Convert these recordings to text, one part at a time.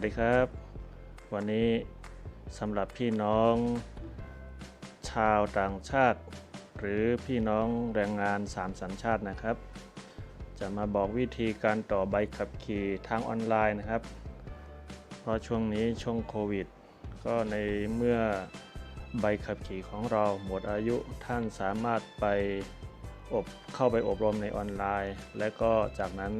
วัสดีครับ วันนี้สำหรับพี่น้อง ชาวต่างชาติ หรือพี่น้องแรงงานสามสัญชาตินะครับ จะมาบอกวิธีการต่อใบขับขี่ทางออนไลน์นะครับ เพราะช่วงนี้ช่วงโควิด ก็ในเมื่อใบขับขี่ของเราหมดอายุท่านสามารถไปอบเข้าไปอบรมในออนไลน์ และก็จากนั้น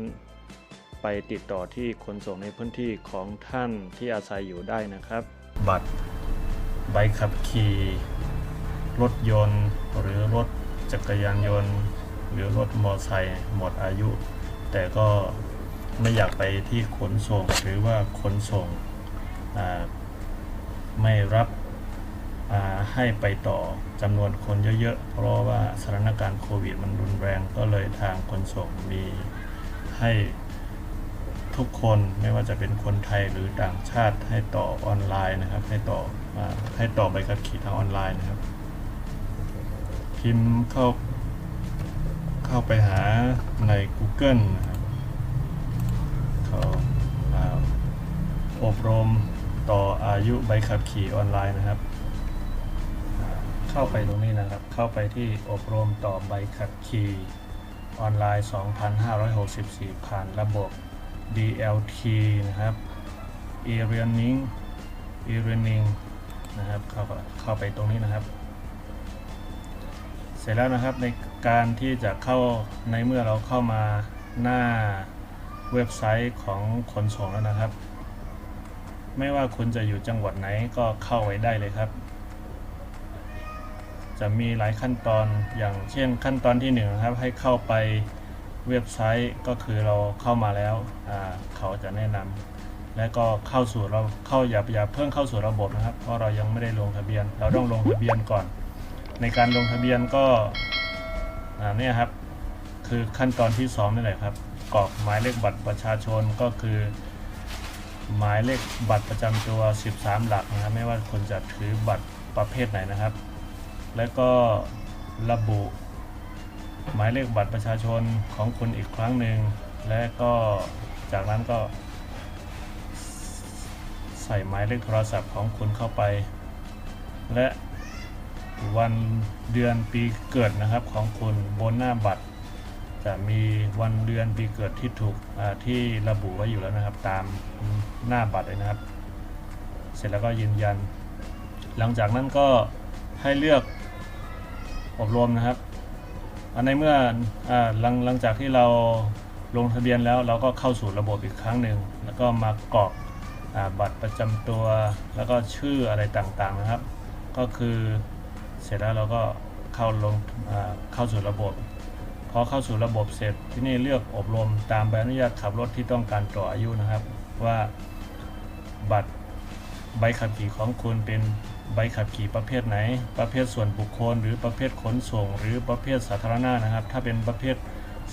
ไปติดต่อที่ขนส่งในพื้นที่ของท่านที่อาศัยอยู่ได้นะครับ บัตรใบขับขี่รถยนต์ หรือรถจักรยานยนต์ หรือรถมอเตอร์ไซค์หมดอายุ แต่ก็ไม่อยากไปที่ขนส่งหรือว่าขนส่งไม่รับให้ไปต่อจำนวนคนเยอะๆ เพราะว่าสถานการณ์โควิดมันรุนแรงก็เลยทางขนส่งมีให้ ทุกคนไม่ว่าจะเป็นคนไทยหรือต่างชาติให้ต่อออนไลน์นะครับ ให้ต่ออให้ต่อใบขับขี่ทางออนไลน์นะครับ พิมพ์เข้าเข้าไปหาใน Google นะครับเขาอ่าอบรมต่ออายุใบขับขี่ออนไลน์นะครับ เข้าไปตรงนี้นะครับ เข้าไปที่อบรมต่อใบขับขี่ออนไลน์ 2,564 ผ่านระบบ DLT นะครับ e-learning e-learning นะครับเข้าไปเข้าไปตรงนี้นะครับ เสร็จแล้วนะครับในการที่จะเข้าในเมื่อเราเข้ามาหน้าเว็บไซต์ของขนส่งแล้วนะครับ ไม่ว่าคุณจะอยู่จังหวัดไหนก็เข้าไว้ได้เลยครับ จะมีหลายขั้นตอนอย่างเช่นขั้นตอนที่หนึ่งนะครับให้เข้าไป เว็บไซต์ก็คือเราเข้ามาแล้วเขาจะแนะนำและก็เข้าสู่เราเข้าอย่าอย่าเพิ่งเข้าสู่ระบบนะครับ เพราะเรายังไม่ได้ลงทะเบียน เราต้องลงทะเบียนก่อน ในการลงทะเบียนก็เนี่ยครับคือขั้นตอนที่สองนี่แหละครับกรอกหมายเลขบัตรประชาชนก็คือ หมายเลขบัตรประจำตัว 13 หลักนะครับไม่ว่าคุณจะถือบัตรประเภทไหนนะครับ แล้วก็ระบุ หมายเลขบัตรประชาชนของคุณอีกครั้งหนึ่ง และก็จากนั้นก็ ใส่หมายเลขโทรศัพท์ของคุณเข้าไป และวันเดือนปีเกิดนะครับของคุณบนหน้าบัตร จะมีวันเดือนปีเกิดที่ถูกที่ระบุไว้อยู่แล้วนะครับ ตามหน้าบัตรเลยนะครับ เสร็จแล้วก็ยืนยัน หลังจากนั้นก็ให้เลือกอบรมนะครับ ในเมื่ออหลังหลังจากที่เราลงทะเบียนแล้วเราก็เข้าสู่ระบบอีกครั้งหนึ่งแล้วก็มากรอกอบัตรประจำตัว แล้วก็ชื่ออะไรต่างๆนะครับ ก็คือเสร็จแล้วเราก็เข้าลงเข้าสู่ระบบพอเข้าสู่ระบบเสร็จที่นี่เลือกอบรมตามใบอนุญาตขับรถที่ต้องการต่ออายุนะครับ ว่าบัตรใบขับขี่ของคุณเป็น ใบขับขี่ประเภทไหน ประเภทส่วนบุคคล หรือประเภทขนส่ง หรือประเภทสาธารณะนะครับ ถ้าเป็นประเภท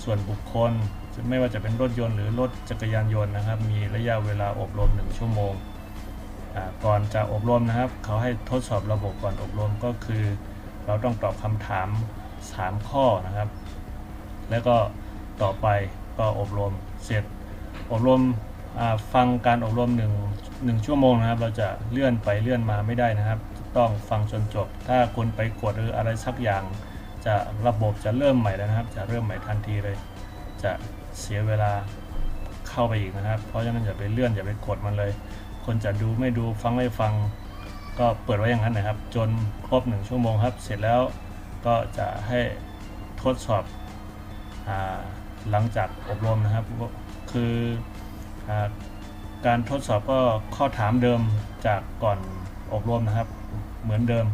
ส่วนบุคคล ไม่ว่าจะเป็นรถยนต์หรือรถจักรยานยนต์นะครับ มีระยะเวลาอบรม 1 ชั่วโมง ก่อนจะอบรมนะครับ เขาให้ทดสอบระบบก่อนอบรมก็คือ เราต้องตอบคำถาม 3 ข้อนะครับ แล้วก็ต่อไปก็อบรมเสร็จอบรม ฟังการอบรมหนึ่งหนึ่งชั่วโมงนะครับ เราจะเลื่อนไปเลื่อนมาไม่ได้นะครับ ต้องฟังจนจบ ถ้าคุณไปกดหรืออะไรสักอย่าง จะระบบจะเริ่มใหม่แล้วนะครับ จะเริ่มใหม่ทันทีเลย จะเสียเวลาเข้าไปอีกนะครับ เพราะฉะนั้นอย่าไปเลื่อนอย่าไปกดมันเลย คนจะดูไม่ดูฟังไม่ฟัง ก็เปิดไว้อย่างนั้นนะครับ จนครบหนึ่งชั่วโมงครับ เสร็จแล้วก็จะให้ทดสอบอหลังจากอบรมนะครับ คือ อาการทดสอบก็ข้อถามเดิมจากก่อนอบรมนะครับ เหมือนเดิม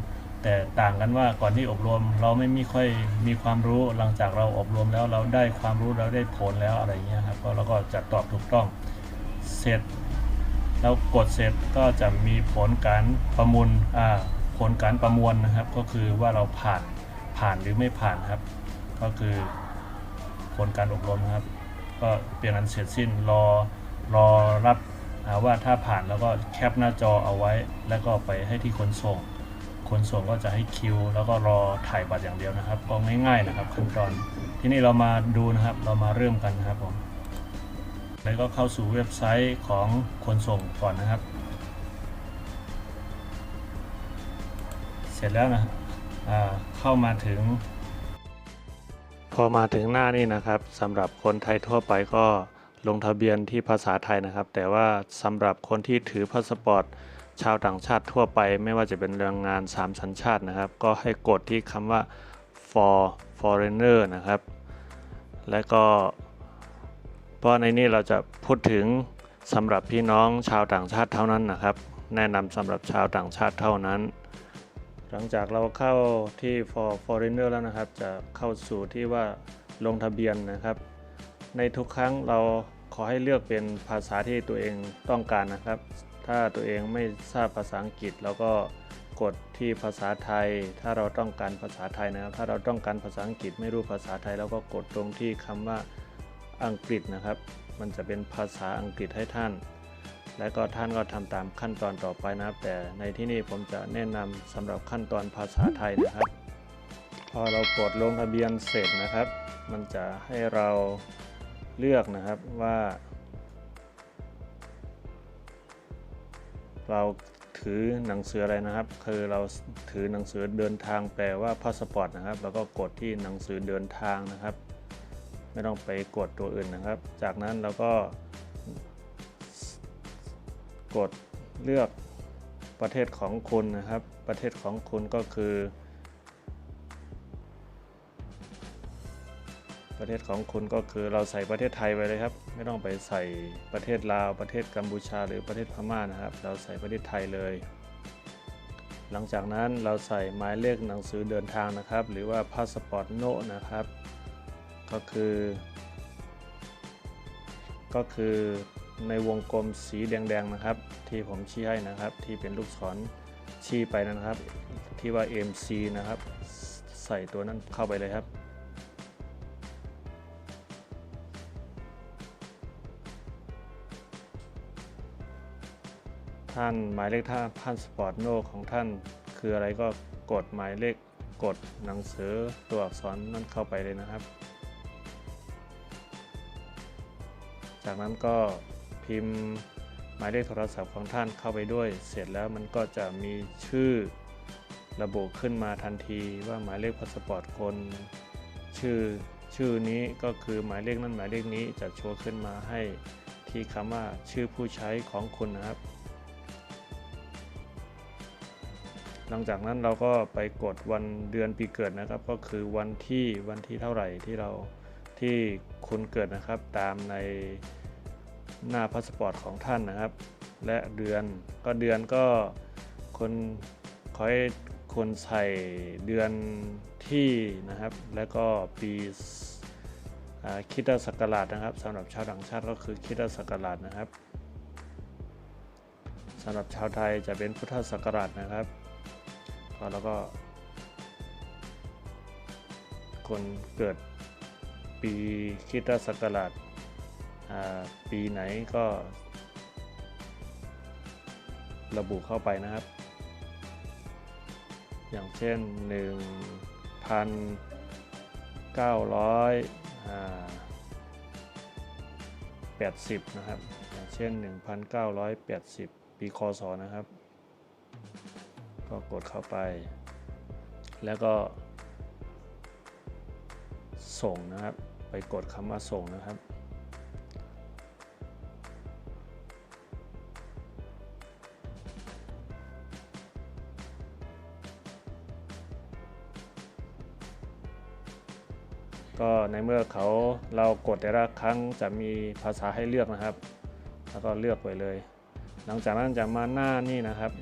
แต่ต่างกันว่าก่อนที่อบรมเราไม่มีค่อยมีความรู้หลังจากเราอบรมแล้วเราได้ความรู้เราได้ผลแล้วอะไรเงี้ยครับก็เราก็จะตอบถูกต้องเสร็จแล้วกดเสร็จก็จะมีผลการประมวลอ่าผลการประมวลนะครับ ก็คือว่าเราผ่านผ่านหรือไม่ผ่านครับ ก็คือผลการอบรมครับ ก็เปลี่ยนอันเสร็จสิ้นรอ รอรับว่าถ้าผ่านแล้วก็แคปหน้าจอเอาไว้ แล้วก็ไปให้ที่ขนส่งขนส่งก็จะให้คิว แล้วก็รอถ่ายบัตรอย่างเดียวนะครับก็ง่ายๆนะครับขั้นตอน ที่นี่เรามาดูนะครับเรามาเริ่มกันนะครับผมแล้วก็เข้าสู่เว็บไซต์ของขนส่งก่อนนะครับ เสร็จแล้วนะเข้ามาถึง พอมาถึงหน้านี่นะครับสำหรับคนไทยทั่วไปก็ ลงทะเบียนที่ภาษาไทยนะครับ แต่ว่าสำหรับคนที่ถือพาสปอร์ตชาวต่างชาติทั่วไป ไม่ว่าจะเป็นแรงงาน 3 สัญชาตินะครับ ก็ให้กดที่คำว่า for foreigner นะครับ และก็เพราะในนี้เราจะพูดถึงสำหรับพี่น้องชาวต่างชาติเท่านั้นนะครับ แนะนำสำหรับชาวต่างชาติเท่านั้น หลังจากเราเข้าที่ for foreigner แล้วนะครับ จะเข้าสู่ที่ว่าลงทะเบียนนะครับ ในทุกครั้งเราขอให้เลือกเป็นภาษาที่ตัวเองต้องการนะครับ ถ้าตัวเองไม่ทราบภาษาอังกฤษเราก็กดที่ภาษาไทย ถ้าเราต้องการภาษาไทยนะครับ ถ้าเราต้องการภาษาอังกฤษไม่รู้ภาษาไทยเราก็กดตรงที่คำว่าอังกฤษนะครับ มันจะเป็นภาษาอังกฤษให้ท่าน และก็ท่านก็ทำตามขั้นตอนต่อไปนะครับ แต่ในที่นี่ผมจะแนะนำสำหรับขั้นตอนภาษาไทยนะครับ พอเรากดลงทะเบียนเสร็จนะครับ มันจะให้เรา เลือกนะครับว่า เราถือหนังสืออะไรนะครับ คือเราถือหนังสือเดินทางแปลว่าพาสปอร์ตนะครับ แล้วก็กดที่หนังสือเดินทางนะครับ ไม่ต้องไปกดตัวอื่นนะครับ จากนั้นเราก็ กดเลือกประเทศของคุณนะครับ ประเทศของคุณก็คือ ประเทศของคุณก็คือเราใส่ประเทศไทยไปเลยครับ ไม่ต้องไปใส่ประเทศลาวประเทศกัมพูชา หรือประเทศพม่านะครับ เราใส่ประเทศไทยเลย หลังจากนั้นเราใส่หมายเลขหนังสือเดินทางนะครับ หรือว่าพาสปอร์ตโนนะครับ ก็คือ ก็คือในวงกลมสีแดงๆนะครับ ที่ผมชี้ให้นะครับ ที่เป็นลูกศรชี้ไปนะครับ ที่ว่า MC นะครับ ใส่ตัวนั้นเข้าไปเลยครับ ท่านหมายเลขท่านพาสปอร์ตโนของท่านคืออะไรก็กดหมายเลขกดหนังสือตัวอักษรนั่นเข้าไปเลยนะครับ จากนั้นก็พิมพ์หมายเลขโทรศัพท์ของท่านเข้าไปด้วย เสร็จแล้วมันก็จะมีชื่อระบุขึ้นมาทันทีว่าหมายเลขพาสปอร์ตคนชื่อชื่อนี้ก็คือหมายเลขนั้นหมายเลขนี้จะโชว์ขึ้นมาให้ที่คำว่าชื่อผู้ใช้ของคุณนะครับ หลังจากนั้นเราก็ไปกดวันเดือนปีเกิดนะครับ ก็คือวันที่วันที่เท่าไหร่ที่เราที่คุณเกิดนะครับ ตามในหน้าพาสปอร์ตของท่านนะครับ และเดือนก็เดือนก็คนขอให้คนใส่เดือนที่นะครับ และก็ปีอ่าคริดศักราชนะครับสำหรับชาวต่างชาติก็คือคิดศักราชนะครับสำหรับชาวไทยจะเป็นพุทธศักราชนะครับ ก็แล้วก็ คนเกิดปีคริสตศักราชปีไหนก็ ระบุเข้าไปนะครับ อย่างเช่น 1,980 นะครับ อย่างเช่น 1,980 ปีคศนะครับ ก็กดเข้าไป แล้วก็ ส่งนะครับ ไปกดคำว่าส่งนะครับ ก็ในเมื่อเขาเรากดแต่ละครั้งจะมีภาษาให้เลือกนะครับ แล้วก็เลือกไปเลย หลังจากนั้นจะมาหน้านี่นะครับ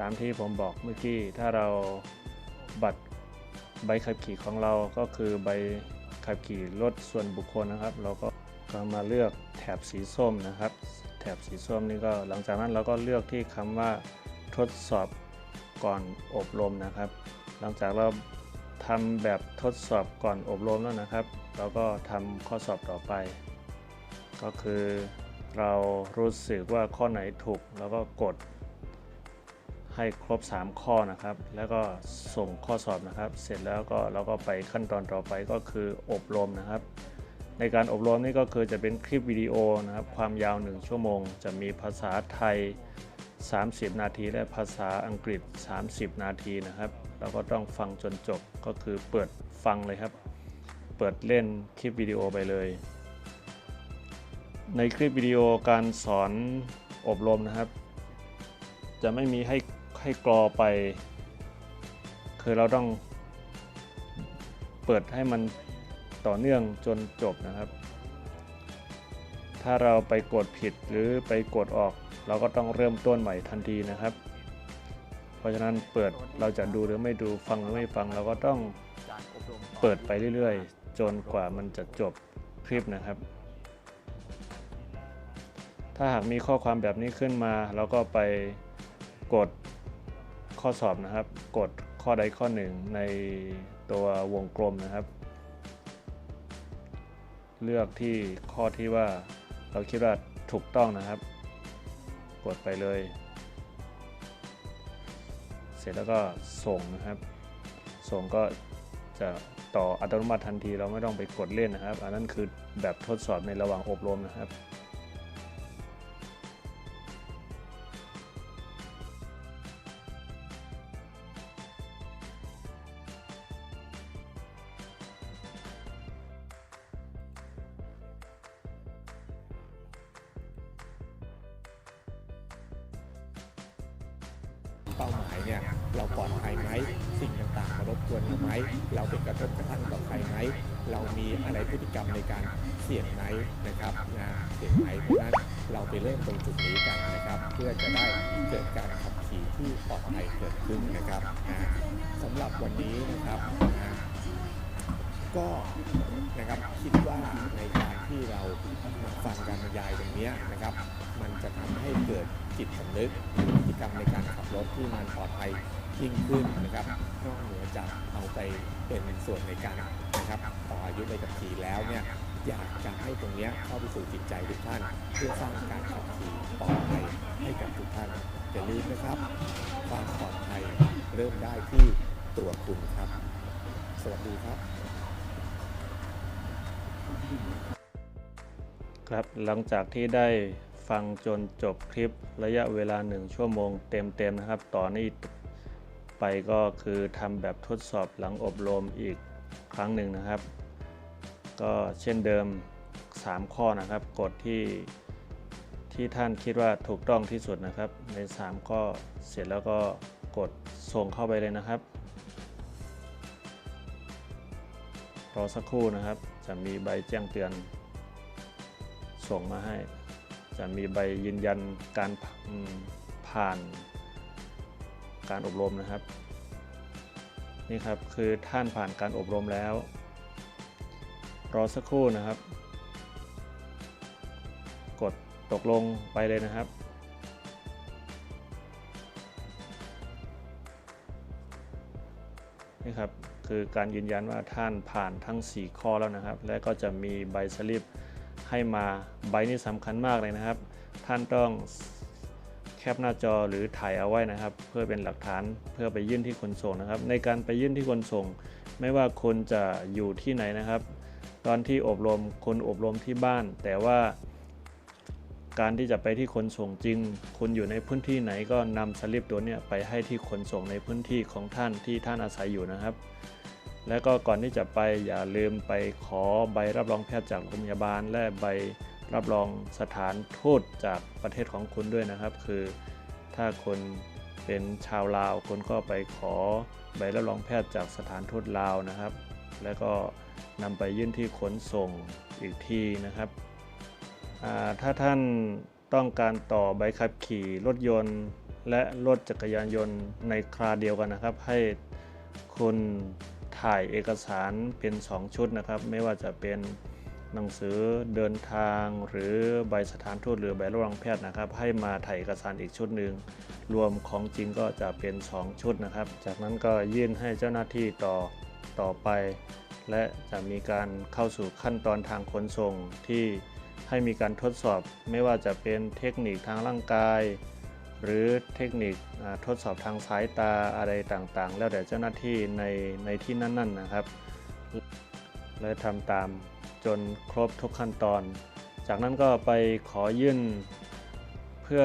ตามที่ผมบอกเมื่อกี้ ถ้าเราบัตรใบขับขี่ของเราก็คือใบขับขี่รถส่วนบุคคลนะครับ เราก็ก็มาเลือกแถบสีส้มนะครับ แถบสีส้มนี่ก็หลังจากนั้นเราก็เลือกที่คำว่าทดสอบก่อนอบรมนะครับ หลังจากเราทำแบบทดสอบก่อนอบรมแล้วนะครับ เราก็ทำข้อสอบต่อไป ก็คือเรารู้สึกว่าข้อไหนถูก แล้วก็กด ให้ครบ 3 ข้อนะครับ แล้วก็ส่งข้อสอบนะครับ เสร็จแล้วก็เราก็ไปขั้นตอนต่อไปก็คืออบรมนะครับ ในการอบรมนี่ก็คือจะเป็นคลิปวิดีโอนะครับ ความยาว 1 ชั่วโมง จะมีภาษาไทย 30 นาที และภาษาอังกฤษ 30 นาทีนะครับเราก็ต้องฟังจนจบก็คือเปิดฟังเลยครับ เปิดเล่นคลิปวิดีโอไปเลย ในคลิปวิดีโอการสอนอบรมนะครับ จะไม่มีให้ ให้กรอไป คือเราต้องเปิดให้มันต่อเนื่องจนจบนะครับ ถ้าเราไปกดผิดหรือไปกดออก เราก็ต้องเริ่มต้นใหม่ทันทีนะครับ เพราะฉะนั้นเปิดเราจะดูหรือไม่ดูฟังหรือไม่ฟังเราก็ต้องเปิดไปเรื่อยๆ จนกว่ามันจะจบคลิปนะครับ ถ้าหากมีข้อความแบบนี้ขึ้นมา เราก็ไปกด ข้อสอบนะครับ กดข้อใดข้อหนึ่งในตัววงกลมนะครับ เลือกที่ข้อที่ว่าเราคิดว่าถูกต้องนะครับ กดไปเลย เสร็จแล้วก็ส่งนะครับ ส่งก็จะต่ออัตโนมัติทันทีเราไม่ต้องไปกดเล่นนะครับ อันนั้นคือแบบทดสอบในระหว่างอบรมนะครับ ไปเริ่มตรงจุดนี้กันนะครับ เพื่อจะได้เกิดการขับขี่ที่ปลอดภัยเกิดขึ้นนะครับสำหรับวันนี้นะครับก็นะครับคิดว่าในการที่เราฟังการบรรยายตรงนี้นะครับ มันจะทำให้เกิดจิตสำนึกพฤติกรรมในการขับรถที่มันปลอดภัยยิ่งขึ้นนะครับนอกเหนือจากเอาไปเป็นส่วนในการนะครับต่ออายุใบขับขี่แล้วเนี่ย อยากจะให้ตรงนี้เข้าไปสู่จิตใจทุกท่าน เพื่อสร้างการขับขี่ปลอดภัยให้กับทุกท่านอย่าลืมนะครับ ความปลอดภัยเริ่มได้ที่ตัวคุณครับ สวัสดีครับ ครับหลังจากที่ได้ฟังจนจบคลิประยะเวลา 1 ชั่วโมงเต็มๆนะครับ ต่อนนี้ไปก็คือทำแบบทดสอบหลังอบรมอีกครั้งหนึ่งนะครับ ก็เช่นเดิม 3 ข้อนะครับกฎที่ที่ท่านคิดว่าถูกต้องที่สุดนะครับ ใน 3 ข้อเสร็จแล้วก็กดส่งเข้าไปเลยนะครับรอสักครู่นะครับ จะมีใบแจ้งเตือน ส่งมาให้ จะมีใบยืนยันการผ่าอืมผ่านการอบรมนะครับ นี่ครับคือท่านผ่านการอบรมแล้ว รอสักครู่นะครับ กดตกลงไปเลยนะครับ นี่ครับ คือการยืนยันว่าท่านผ่านทั้ง 4 ข้อแล้วนะครับ และก็จะมีใบสลิปให้มาใบนี้สำคัญมากเลยนะครับ ท่านต้องแคปหน้าจอหรือถ่ายเอาไว้นะครับ เพื่อเป็นหลักฐานเพื่อไปยื่นที่ขนส่งนะครับ ในการไปยื่นที่ขนส่ง ไม่ว่าคนจะอยู่ที่ไหนนะครับ ตอนที่อบรมคนอบรมที่บ้าน แต่ว่าการที่จะไปที่ขนส่งจริง คุณอยู่ในพื้นที่ไหนก็นำสลิปตัวเนี้ยไปให้ที่ขนส่งในพื้นที่ของท่านที่ท่านอาศัยอยู่นะครับ แล้วก็ก่อนที่จะไปอย่าลืมไปขอใบรับรองแพทย์จากโรงพยาบาล และใบรับรองสถานทูตจากประเทศของคุณด้วยนะครับ คือถ้าคนเป็นชาวลาวคุณก็ไปขอใบรับรองแพทย์จากสถานทูตลาวนะครับ แล้วก็ นำไปยื่นที่ขนส่งอีกทีนะครับ ถ้าท่านต้องการต่อใบขับขี่รถยนต์ และรถจักรยานยนต์ในคราเดียวกันนะครับ ให้คุณถ่ายเอกสารเป็น 2 ชุดนะครับ ไม่ว่าจะเป็นหนังสือเดินทางหรือใบสถานทูตหรือใบรับรองแพทย์นะครับ ให้มาถ่ายเอกสารอีกชุดหนึ่งรวมของจริงก็จะเป็น 2 ชุดนะครับ จากนั้นก็ยื่นให้เจ้าหน้าที่ต่อ ต่อไป และจะมีการเข้าสู่ขั้นตอนทางขนส่งที่ให้มีการทดสอบไม่ว่าจะเป็นเทคนิคทางร่างกาย หรือเทคนิคทดสอบทางสายตาอะไรต่างๆ แล้วแต่เจ้าหน้าที่ในในที่นั่นๆนะครับ และทำตามจนครบทุกขั้นตอน จากนั้นก็ไปขอยื่นเพื่อ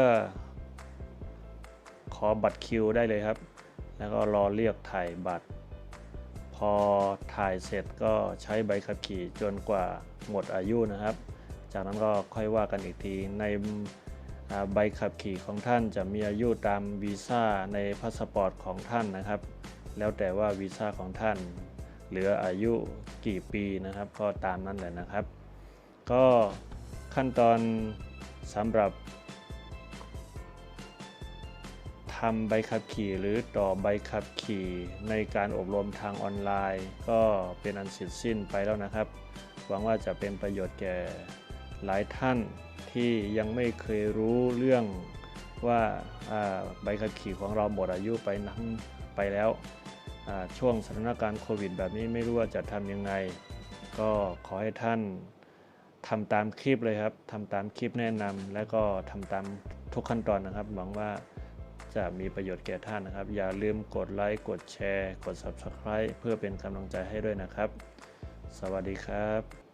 ขอบัตรคิวได้เลยครับ แล้วก็รอเรียกถ่ายบัตร พอถ่ายเสร็จก็ใช้ใบขับขี่จนกว่าหมดอายุนะครับ จากนั้นก็ค่อยว่ากันอีกทีในใบขับขี่ของท่านจะมีอายุตามวีซ่าในพาสปอร์ตของท่านนะครับ แล้วแต่ว่าวีซ่าของท่านเหลืออายุกี่ปีนะครับ ก็ตามนั้นแหละนะครับ ก็ขั้นตอนสำหรับำใบขับขี่หรือต่อใบขับขี่ในการอบรมทางออนไลน์ ก็เป็นอันเสร็จสิ้นไปแล้วนะครับ หวังว่าจะเป็นประโยชน์แก่หลายท่านที่ยังไม่เคยรู้เรื่องว่าใบขับขี่ของเราหมดอายุไปนั้นไปแล้วช่วงสถานการณ์โควิด แบบนี้ไม่รู้ว่าจะทำยังไง ก็ขอให้ท่านทำตามคลิปเลยครับทำตามคลิปแนะนำและก็ทำตามทุกขั้นตอนนะครับหวังว่า จะมีประโยชน์แก่ท่านนะครับ อย่าลืมกดไลค์ กดแชร์ กด Subscribe เพื่อเป็นกำลังใจให้ด้วยนะครับ สวัสดีครับ